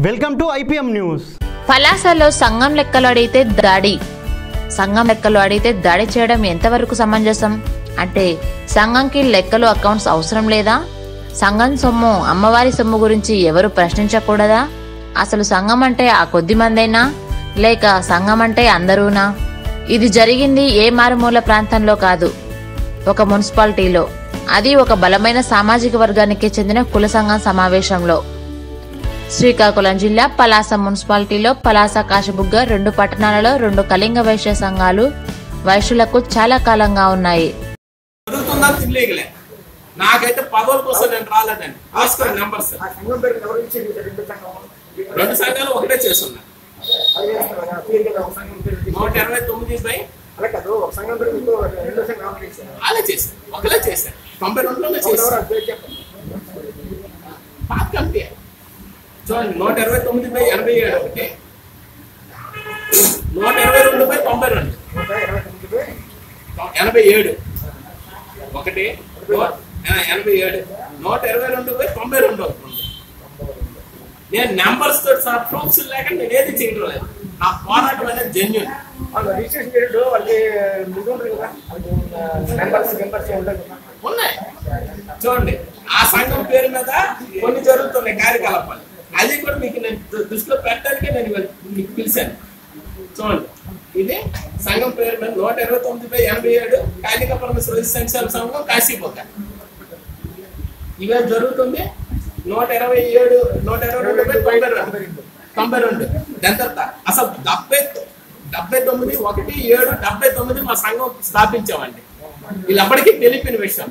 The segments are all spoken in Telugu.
వెల్కమ్ టు ఐపీఎం న్యూస్ పలాసలో సంఘం లెక్కలు అడిగితే దాడి. సంఘం లెక్కలు అడిగితే దాడి చేయడం ఎంతవరకు సమంజసం? అంటే సంఘంకి లెక్కలు అకౌంట్స్ అవసరం లేదా? సంఘం సొమ్ము అమ్మవారి సొమ్ము గురించి ఎవరు ప్రశ్నించకూడదా? అసలు సంఘం అంటే ఆ కొద్ది మందైనా? లేక సంఘం అంటే అందరూనా? ఇది జరిగింది ఏ మారుమూల ప్రాంతంలో కాదు. ఒక మున్సిపాలిటీలో. అది ఒక బలమైన సామాజిక వర్గానికి చెందిన కుల సంఘం సమావేశంలో. శ్రీకాకుళం జిల్లా పలాస మున్సిపాలిటీలో పలాస కాశబుగ్గ రెండు పట్టణాలలో రెండు కళింగ వైశ్య సంఘాలు వైశ్యులకు చాలా కాలంగా ఉన్నాయి. నాకైతే పదవుల కోసం నేను రాలేదండి. ఆస్కర్ నెంబర్స్ రెండు సంఘం రెండు సంఘాలు ఒకటే చేస్తున్నా. నూట ఇరవై తొమ్మిది బై అలా చేశాను ఒకలే చేశాను తొంభై చేశాను ఆ పేరు చెప్పండి పాత కమిటీ చూడండి నూట ఇరవై తొమ్మిది బై ఎనభై ఏడు ఒకటి. నూట ఇరవై రెండు బై తొంభై రెండు. ఎనభై ఏడు. ఒకటి ఎనభై ఏడు. నూట ఇరవై రెండు బై తొంభై రెండు ఒకటి. నేను నెంబర్స్తో సహా ప్రూఫ్స్ లేక నేను ఏది చేయడం లేదు. నా పోరాటం అనేది జెన్యున్ రిజిస్ట్రేషన్ పీరియడ్ వాళ్ళకి ఉంటుంది కదా? ఉన్నాయి. చూడండి ఆ సంఘం పేరు మీద కొన్ని జరుగుతున్నాయి కార్యకలాపాలు. అది కూడా మీకు నేను దృష్టిలో పెట్టడానికే నేను మీకు పిలిచాను. చూడండి. ఇది సంఘం పేరు మీద నూట ఇరవై తొమ్మిది బై ఎనభై ఏడు కాళిక పరమేశ్వర సంక్షేమ సంఘం కాశీపోక. ఇవే జరుగుతుంది నూట ఇరవై ఏడు నూట ఇరవై రెండు బై తొంభై రెండు. తొంభై రెండు. దాని తర్వాత అసలు డెబ్బై డెబ్బై తొమ్మిది ఒకటి ఏడు డెబ్బై తొమ్మిది మా సంఘం స్థాపించామండి. వీళ్ళెప్పటికీ తెలిపిన విషయం.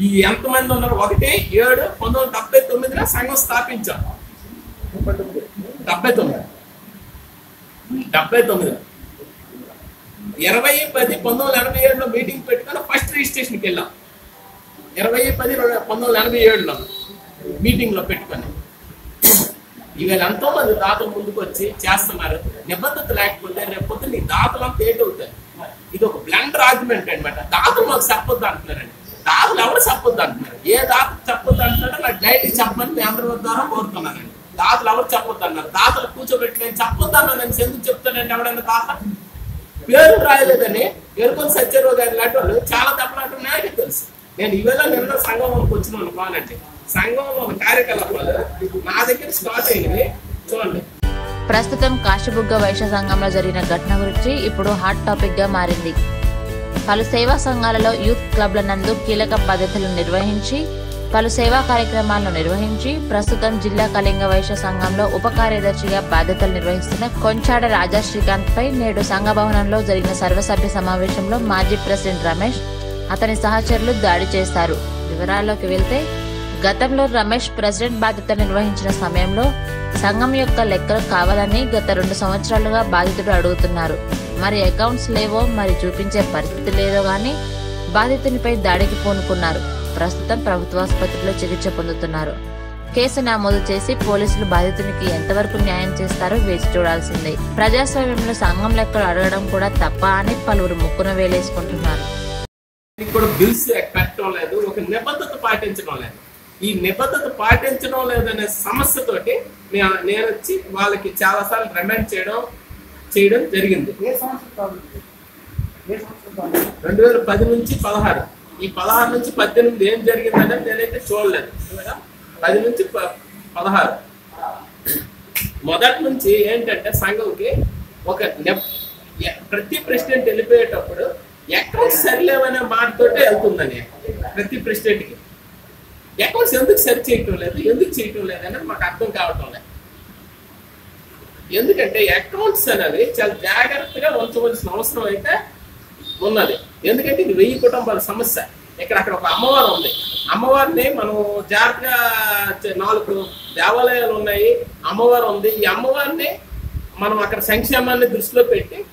ఈ ఎంతమంది ఉన్నారు? ఒకటి ఏడు పంతొమ్మిది వందల డెబ్బై తొమ్మిదిలో సంఘం స్థాపించాం. డెబ్బై తొమ్మిది. డెబ్బై తొమ్మిది. ఇరవై పది పంతొమ్మిది వందల ఎనభై ఏడులో మీటింగ్ పెట్టుకొని ఫస్ట్ రిజిస్ట్రేషన్కి వెళ్ళాం. ఇరవై పది రెండు- పంతొమ్మిది వందల ఎనభై ఏడులో మీటింగ్లో పెట్టుకొని. ఇవాళ ఎంతో మంది దాతలు ముందుకు వచ్చి చేస్తున్నారు. నిబద్ధత లేకపోతే రేపొద్దు నీ దాతలు అంతా అవుతాయి? ఇది ఒక బ్లండర్ ఆర్గ్యుమెంట్ అనమాట దాతలు మాకు చెప్పొద్దు అంటున్నారండి. దాతలు ఎవరు చెప్పొద్దు అంటున్నారు? ఏ దాత చెప్పొద్దు అంటున్నారో నాకు డైలీ చెప్పమని మీ అందరి ద్వారా కోరుతున్నానండి. దాతలు ఎవరు చెప్పొద్దు అన్నారు దాతలు కూర్చోబెట్టి నేను చెప్పొద్దు అన్నా నేను ఎందుకు చెప్తానండి ఎవడన్నా దాత? పేరు రాయలేదని ఎరుకొని సత్యరావు గారి లాంటి వాళ్ళు చాలా తప్పలాంటి నాకే తెలుసు. నేను ఈవేళ నిన్న సంఘంలోకి వచ్చిన కావాలంటే సంఘంలో ఉన్న కార్యకలాపాలు నా దగ్గర స్టార్ట్ అయినవి. చూడండి. ప్రస్తుతం కాశీబుగ్గ వైశ్య సంఘంలో జరిగిన ఘటన గురించి ఇప్పుడు హాట్ టాపిక్గా మారింది. పలు సేవా సంఘాలలో యూత్ క్లబ్ల నందు కీలక పద్ధతులు నిర్వహించి పలు సేవా కార్యక్రమాలను నిర్వహించి ప్రస్తుతం జిల్లా కళింగ వైశ్య సంఘంలో ఉప కార్యదర్శిగా బాధ్యతలు నిర్వహిస్తున్న కొంచాడ రాజా శ్రీకాంత్ పై నేడు సంఘ భవనంలో జరిగిన సర్వసభ్య సమావేశంలో మాజీ ప్రెసిడెంట్ రమేష్ అతని సహచరులు దాడి చేశారు. వివరాల్లోకి వెళ్తే గతంలో రమేష్ ప్రెసిడెంట్ బాధ్యత నిర్వహించిన సమయంలో సంఘం యొక్క లెక్కలు కావాలని గత రెండు సంవత్సరాలుగా బాధితుడు అడుగుతున్నారు. మరి అకౌంట్స్ లేవో మరి చూపించే పరిస్థితి లేదో కానీ బాధితునిపై దాడికి పూనుకున్నారు. ప్రస్తుతం ప్రభుత్వాసుపత్రిలో చికిత్స పొందుతున్నారు. కేసు నమోదు చేసి పోలీసులు బాధితునికి ఎంతవరకు న్యాయం చేస్తారో వేచి చూడాల్సిందే. ప్రజాస్వామ్యంలో సంఘం లెక్కలు అడగడం కూడా తప్ప అని పలువురు ముక్కున వేలేసుకుంటున్నారు. దీనికి కూడా బిల్స్ పెట్టడం లేదు ఒక నిబద్ధత పాటించడం లేదు. ఈ నిబద్ధత పాటించడం లేదనే సమస్యతోటి నే- నేను వచ్చి వాళ్ళకి చాలా సార్లు రిమైండ్ చేయడం చేయడం జరిగింది. రెండు వేల పది నుంచి పదహారు. ఈ పదహారు నుంచి పద్దెనిమిది ఏం జరిగిందనేది నేనైతే చూడలేదు. పది నుంచి ప- పదహారు. మొదటి నుంచి ఏంటంటే సంఘంకి ఒక ఎ- ప్రతి ప్రెసిడెంట్ వెళ్ళిపోయేటప్పుడు అకౌంట్స్ సరిలేవనే మాటతోటే వెళ్తుందని ప్రతి ప్రెసిడెంట్కి. అకౌంట్స్ ఎందుకు సరి చేయటం లేదు? ఎందుకు చేయటం లేదు అనేది మాకు అర్థం కావటం లేదు. ఎందుకంటే అకౌంట్స్ అనేవి చాలా జాగ్రత్తగా ఉంచవలసిన అవసరం అయితే ఉన్నది. ఎందుకంటే ఇది వెయ్యి కుటుంబాల సమస్య. ఇక్కడ అక్కడ ఒక అమ్మవారు ఉంది. అమ్మవారిని మనం జాగ్రత్తగా నాలుగు దేవాలయాలు ఉన్నాయి. అమ్మవారు ఉంది. ఈ అమ్మవారిని మనం అక్కడ సంక్షేమాన్ని దృష్టిలో పెట్టి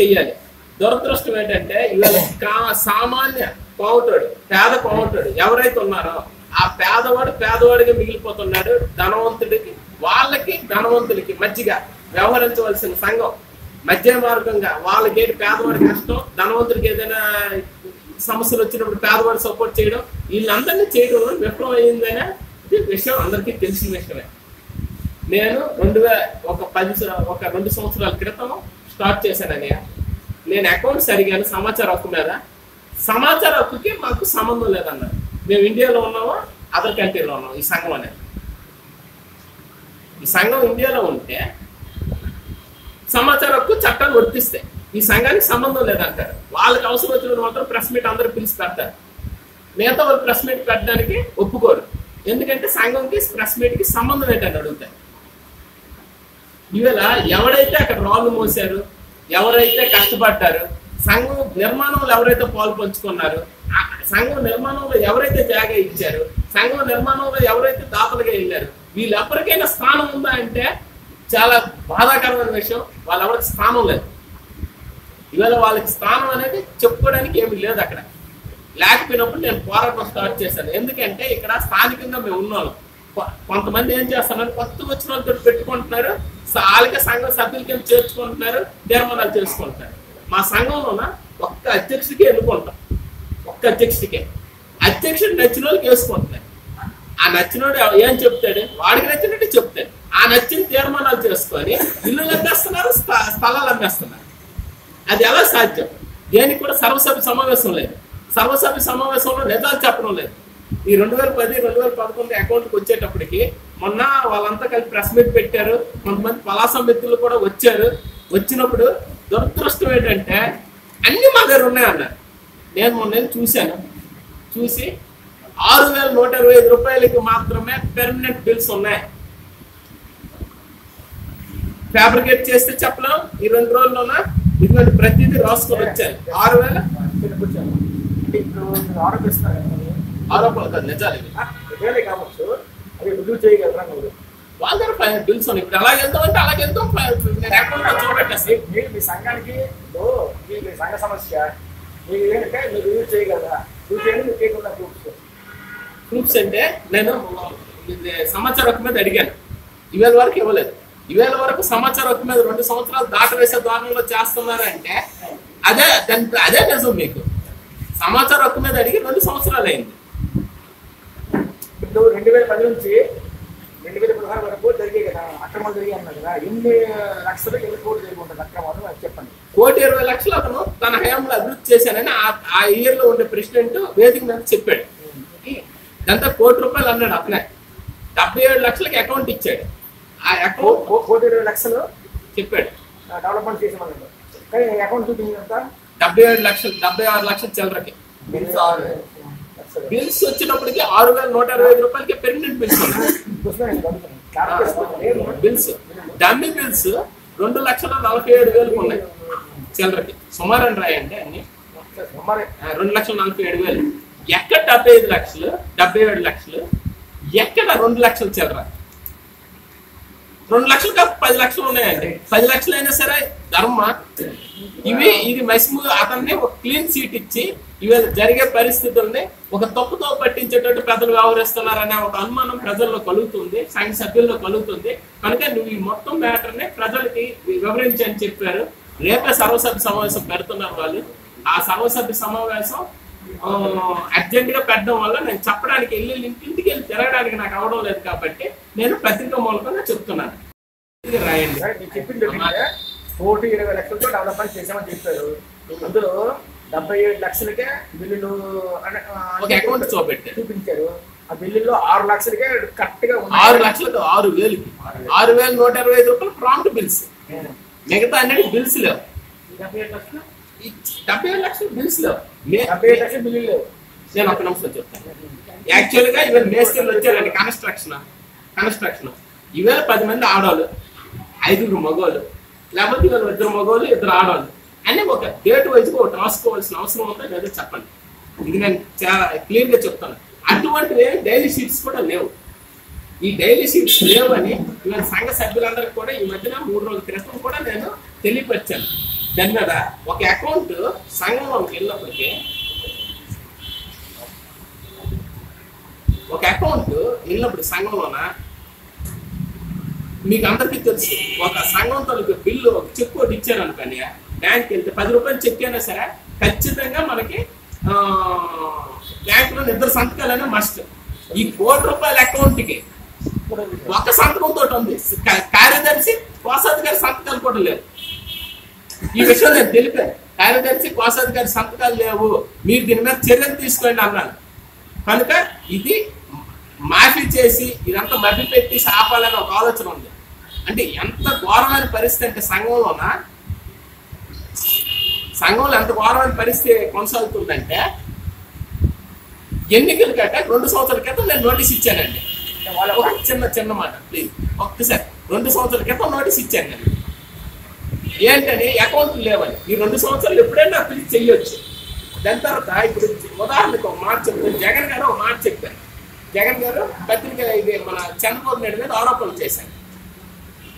చెయ్యాలి. దురదృష్టం ఏంటంటే ఇవాళ కా- సామాన్య కోమటోడు పేద కోమటోడు ఎవరైతే ఉన్నారో ఆ పేదవాడు పేదవాడిగా మిగిలిపోతున్నాడు. ధనవంతుడికి వాళ్ళకి ధనవంతులకి మధ్యగా వ్యవహరించవలసిన సంఘం మధ్య మార్గంగా వాళ్ళకి ఏంటి పేదవాడి కష్టం ధనవంతుడికి ఏదైనా సమస్యలు వచ్చినప్పుడు పేదవాడు సపోర్ట్ చేయడం వీళ్ళందరినీ చేయడం విఫలం అయిందనే విషయం అందరికీ తెలిసిన విషయమే. నేను రెండు ఒక పది ఒక రెండు సంవత్సరాల క్రితం స్టార్ట్ చేశానని నేను అకౌంట్స్ అడిగాను సమాచార హక్కు మీద సమాచార హక్కుకి మాకు సంబంధం లేదన్నారు. మేము ఇండియాలో ఉన్నాము అదర్ కంట్రీలో ఉన్నాం ఈ సంఘం అనేది. ఈ సంఘం ఇండియాలో ఉంటే సమాచార హక్కు చట్టాలు వర్తిస్తాయి. ఈ సంఘానికి సంబంధం లేదంటారు. వాళ్ళకి అవసరం వచ్చినప్పుడు మాత్రం ప్రెస్ మీట్ అందరూ పిలిచి పెడతారు. మిగతా వాళ్ళు ప్రెస్ మీట్ పెట్టడానికి ఒప్పుకోరు. ఎందుకంటే సంఘంకి ప్రెస్ మీట్కి సంబంధం ఏంటని అడుగుతారు. ఇవాళ ఎవరైతే అక్కడ రాళ్ళు మోసారు ఎవరైతే కష్టపడ్డారు సంఘం నిర్మాణంలో ఎవరైతే పాలు పంచుకున్నారు సంఘం నిర్మాణంలో ఎవరైతే త్యాగ ఇచ్చారు సంఘం నిర్మాణంలో ఎవరైతే దాతలుగా వెళ్ళారు వీళ్ళు ఎవరికైనా స్థానం ఉందా అంటే చాలా బాధాకరమైన విషయం. వాళ్ళు ఎవరికి స్థానం లేదు. ఇవాళ వాళ్ళకి స్థానం అనేది చెప్పుకోవడానికి ఏమీ లేదు అక్కడ. లేకపోయినప్పుడు నేను పోరాటం స్టార్ట్ చేశాను. ఎందుకంటే ఇక్కడ స్థానికంగా మేము ఉన్నాం కొ- కొంతమంది ఏం చేస్తున్నారు? కొత్త వచ్చిన వాళ్ళతో పెట్టుకుంటున్నారు. వాళ్ళకే సంఘం సభ్యులకి చేర్చుకుంటున్నారు? తీర్మానాలు చేసుకుంటున్నారు. మా సంఘంలోన ఒక్క అధ్యక్షుడికి ఎన్నుకుంటాం. ఒక్క అధ్యక్షుడికే. అధ్యక్షుడు నచ్చిన వాళ్ళకి వేసుకుంటున్నారు. ఆ నచ్చినోడు ఏం చెప్తాడు? వాడికి నచ్చినట్టు చెప్తాడు. ఆ నచ్చిన తీర్మానాలు చేసుకొని ఇల్లులు అమ్మేస్తున్నారు స్థ- స్థలాలు అమ్మేస్తున్నారు. అది ఎలా సాధ్యం? దేనికి కూడా సర్వసభ్య సమావేశం లేదు. సర్వసభ్య సమావేశంలో నిజాలు చెప్పడం లేదు. ఈ రెండు వేల పది రెండు వేల పదకొండు అకౌంట్కి వచ్చేటప్పటికి మొన్న వాళ్ళంతా కలిసి ప్రెస్ మీట్ పెట్టారు. కొంతమంది పలాస మిత్రులు కూడా వచ్చారు. వచ్చినప్పుడు దురదృష్టం ఏంటంటే అన్ని మా దగ్గర ఉన్నాయన్నారు. నేను మొన్న చూశాను. చూసి ఆరు వేల నూట ఇరవై ఐదు రూపాయలకి మాత్రమే పెర్మనెంట్ బిల్స్ ఉన్నాయి. ఫ్యాబ్రికేట్ చేస్తే చెప్పలేం. ఈ రెండు రోజుల్లోన? ఇటువంటి ప్రతిదీ రాసుకొని వచ్చారు. ఆరు వేల? ఆరోపణలు కాదు నిజాలు ఇవి. ఆ, కావచ్చు అది రుజువు చేయగలరా మీరు వాళ్ళ దగ్గర పిలుస్తాను ఇప్పుడు అలాగే వెళ్తాం అంటే అలాగే వెళ్తాం నేను అకౌంట్ చూపెట్టేసి మీరు మీ సంఘానికి ఇప్పుడు మీ మీ సంఘ సమస్య మీరు ఏంటంటే మీరు రుజువు చేయగలరా రుజువు చేయండి మీరు చేయకుండా గ్రూప్స్ గ్రూప్స్ అంటే నేను ఇది సమాచార మీద అడిగాను. ఇవేళ వరకు ఇవ్వలేదు. ఇవేళ వరకు సమాచార హక్కు మీద రెండు సంవత్సరాలు దాటవేసే ద్వారంలో చేస్తున్నారంటే అదే దాని అదే నిజం మీకు. సమాచార హక్కు మీద అడిగి రెండు సంవత్సరాలు అయింది. ఇప్పుడు రెండు వేల పది నుంచి రెండు వేల పదహారు వరకు జరిగాయి కదా అక్రమాలు జరిగాయి అన్నారు కదా ఎన్ని లక్షలు ఎన్ని కోట్లు జరిగి ఉంటుంది అక్రమాలు అది చెప్పండి. కోటి ఇరవై లక్షలు అతను తన హయాంలో అభివృద్ధి చేశానని ఆ- ఆ ఇయర్లో ఉండే ప్రెసిడెంట్ వేదిక మీద చెప్పాడు. ఇదంతా కోటి రూపాయలు అన్నాడు అతనే. డెబ్బై ఏడు లక్షలకి అకౌంట్ ఇచ్చాడు. కోటి ఇరవై లక్షలు? చెప్పాడు. డెవలప్మెంట్ కానీ అకౌంట్ చూపించినంత డెబ్బై ఏడు లక్షలు డెబ్బై ఆరు లక్షల చిల్లరకి. బిల్స్ ఆరు బిల్స్ వచ్చినప్పటికి ఆరు వేల నూట ఇరవై ఐదు రూపాయలకి permanent bills. Bills dummy bills రెండు లక్షల నలభై ఏడు వేలకు ఉన్నాయి చిల్లరకి. సుమారు అని రాయండి అన్ని. రెండు లక్షల నలభై ఏడు వేలు. ఎక్కడ డెబ్బై ఐదు లక్షలు డెబ్బై ఏడు లక్షలు ఎక్కడ రెండు లక్షలు చిల్లర? రెండు లక్షలు కాదు పది లక్షలు ఉన్నాయండి. పది లక్షలు అయినా సరే ధర్మ. ఇవి ఇది మసిము అతన్ని ఒక క్లీన్ సీట్ ఇచ్చి ఇవి జరిగే పరిస్థితుల్ని ఒక తప్పుతో పట్టించేటట్టు పెద్దలు వ్యవహరిస్తున్నారనే ఒక అనుమానం ప్రజల్లో కలుగుతుంది సంఘ సభ్యుల్లో కలుగుతుంది. కనుక నువ్వు ఈ మొత్తం మ్యాటర్ని ప్రజలకి వివరించి అని చెప్పారు. రేపే సర్వసభ్య సమావేశం పెడుతున్నారు వాళ్ళు. ఆ సర్వసభ్య సమావేశం అర్జెంట్గా పెట్టడం వల్ల నేను చెప్పడానికి వెళ్ళి ఇంటింటికి వెళ్ళి తిరగడానికి నాకు అవడం లేదు కాబట్టి నేను పత్రిక మూలకంగా చెప్తున్నాను. రాయండి. చెప్పింది కోటి ఇరవై లక్షలతో డెవలప్మెంట్ చేసామని చెప్పారు. అందులో డెబ్బై ఏడు లక్షలకే బిల్లులు అకౌంట్ చూపెట్టారు. చూపించారు. ఆ బిల్లుల్లో ఆరు లక్షలకే కరెక్ట్గా. ఆరు లక్షలకు ఆరు వేలుకి. ఆరు వేల నూట ఇరవై ఐదు రూపాయలు ప్రాంప్ట్ బిల్స్ మిగతా అన్నిటి బిల్స్ లేవు. డెబ్బై ఏడు లక్షలు? డెబ్బై ఏడు లక్షలు బిల్స్ లేవు. నేను ఒక నిమిషం చెప్తాను యాక్చువల్గా ఇవాళ మేస్త్రీలు వచ్చారండి కన్స్ట్రక్షన్ కన్స్ట్రక్షన్ ఇవాళ పది మంది ఆడవాళ్ళు ఐదుగురు మగవాళ్ళు లేకపోతే ఇవాళ ఇద్దరు మగవాళ్ళు ఇద్దరు ఆడవాళ్ళు. అని ఒక డేట్ వైజ్ ఒకటి రాసుకోవాల్సిన అవసరం ఉందా లేదా చెప్పండి. ఇది నేను చాలా క్లియర్గా చెప్తాను. అటువంటివి డైలీ షీట్స్ కూడా లేవు. ఈ డైలీ షీట్స్ లేవని ఇవాళ సంఘ సభ్యులందరికీ కూడా ఈ మధ్యన మూడు రోజుల క్రితం కూడా నేను తెలియపరిచాను. దాని మీద ఒక అకౌంట్ సంఘంలోకి వెళ్ళినప్పటికీ ఒక అకౌంట్ వెళ్ళినప్పుడు సంఘంలోన. మీకు అందరికీ తెలుసు ఒక సంఘం తాలూకు బిల్లు ఒక చెక్ ఒకటి ఇచ్చారు అనుకోండి. బ్యాంక్కి వెళ్తే పది రూపాయలు చెక్ అయినా సరే ఖచ్చితంగా మనకి బ్యాంకులో ఇద్దరు సంతకాలనే మస్ట్ ఈ కోటి రూపాయల అకౌంట్కి ఒక సంతకం తోటి ఉంది కార్యదర్శి కోశాధికారి సంతకాలు కూడా లేదు ఈ విషయం నేను తెలిపాను కార్యదర్శి కోశాధికారి సంతకాలు లేవు. మీరు దీని మీద చర్యలు తీసుకోండి అన్నాను కనుక ఇది మాఫీ చేసి ఇదంతా మభ్య పెట్టి ఆపాలని ఒక ఆలోచన ఉంది. అంటే ఎంత ఘోరమైన పరిస్థితి అంటే సంఘంలోన? సంఘంలో ఎంత ఘోరమైన పరిస్థితి కొనసాగుతుందంటే ఎన్నికల కట్ట రెండు సంవత్సరాల క్రితం నేను నోటీస్ ఇచ్చానండి. వాళ్ళ ఒక చిన్న చిన్న మాట ప్లీజ్ ఒక్కసారి. రెండు సంవత్సరాల క్రితం నోటీస్ ఇచ్చాను నేను. ఏంటని అకౌంట్లు లేవని. ఈ రెండు సంవత్సరాలు ఎప్పుడైనా పిలిచి చెయ్యొచ్చు. దాని తర్వాత ఇప్పుడు ఉదాహరణకు ఒక మాట చెప్తాను. జగన్ గారు ఒక మాట చెప్పారు. జగన్ గారు పత్రిక ఇది మన చంద్రబాబు నాయుడు మీద ఆరోపణలు చేశారు.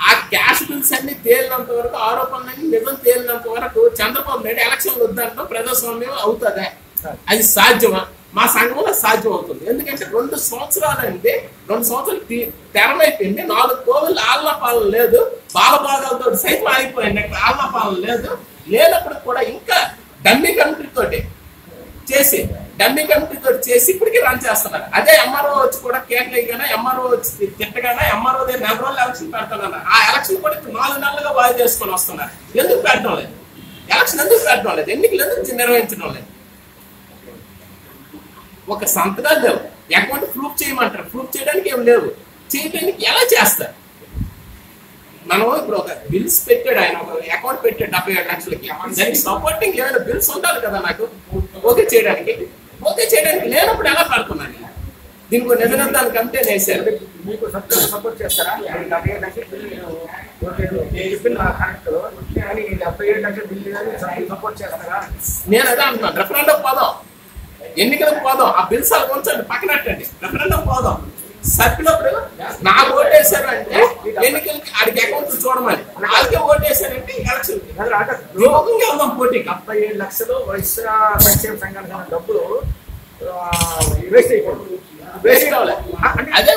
ఆ క్యాష్ బిల్స్ అన్ని తేలినంత వరకు ఆరోపణలన్నీ నిజం తేలినంత వరకు చంద్రబాబు నాయుడు ఎలక్షన్ వద్దంటే ప్రజాస్వామ్యం అవుతుందా? అది సాధ్యమా? మా సంఘంలో సాధ్యం అవుతుంది ఎందుకంటే రెండు సంవత్సరాలు అంటే రెండు సంవత్సరాలు తెరమైపోయింది. నాలుగు కోవిలు ఆళ్ళ పాలన లేదు. బాలబాధలతో సైతం ఆగిపోయింది అక్కడ ఆళ్ళ లేదు. లేనప్పుడు కూడా ఇంకా డమ్మీ కంట్రీతోటి చేసి డమ్మీ కంట్రీతో తోటి చేసి ఇప్పటికీ రన్ చేస్తున్నారు. అదే ఎంఆర్ఓ వచ్చి కూడా కేకలేగానే ఎంఆర్ఓ వచ్చి తిట్టగానే ఎంఆర్ఓ దగ్గర నెల రోజులు ఎలక్షన్ పెడతానన్నారు. ఆ ఎలక్షన్ కూడా ఇప్పుడు నాలుగు నెలలుగా వాయి చేసుకొని వస్తున్నారు. ఎందుకు పెట్టడం లేదు? ఎలక్షన్ ఎందుకు పెట్టడం లేదు? ఎన్నికలు ఎందుకు నిర్వహించడం లేదు? ఒక సంతకాలు లేవు. అకౌంట్ ప్రూఫ్ చేయమంటారు. ప్రూఫ్ చేయడానికి ఏం లేవు. చేయడానికి ఎలా చేస్తారు? మనం ఇప్పుడు ఒక బిల్స్ పెట్టాడు ఆయన ఒక అకౌంట్ పెట్టాడు డెబ్బై ఏడు లక్షలకి దానికి సపోర్టింగ్ ఏమైనా బిల్స్ ఉండాలి కదా నాకు? ఓకే చేయడానికి. ఓకే చేయడానికి లేనప్పుడు ఎలా పడుతున్నాను? నేను? దీనికి ఒక నిజనిర్ధారణ కమిటీ వేశారు మీకు సపోర్ట్ సపోర్ట్ చేస్తారా? డెబ్బై ఏడు లక్షల బిల్లు నేను నా కరెక్ట్ కానీ డెబ్బై ఏడు లక్షలు బిల్లు కానీ సపోర్ట్ చేస్తారా? నేను అదే అంటున్నాను. రెఫరెండం పోదాం. ఎన్నికలకు పోదాం. ఆ బిల్స్ అలా ఉంచండి పక్కనట్టండి రెఫరెండం పోదాం. సర్పినప్పుడు నాకు ఓటేశారు అంటే ఎన్నికలకి ఆడికి అకౌంట్ చూడమని. వాళ్ళకే ఓటేశారంటే ఎలక్షన్ యోగంగా వెళ్దాం పోటీకి డెబ్బై ఏడు లక్షలు వైశ్య సంక్షేమ సంఘానికి ఉన్న డబ్బులు వేస్ట్ అయిపోయింది. వేస్ట్ అవ్వలే. అదే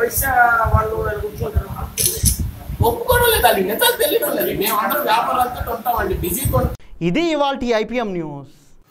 వైశ్య వాళ్ళు ఒప్పుకోవడం లేదు అది నిజాలు తెలియడం లేదు మేము అందరం వ్యాపారాలతో ఉంటామండి. ఇది ఇవాల్టి IPM news.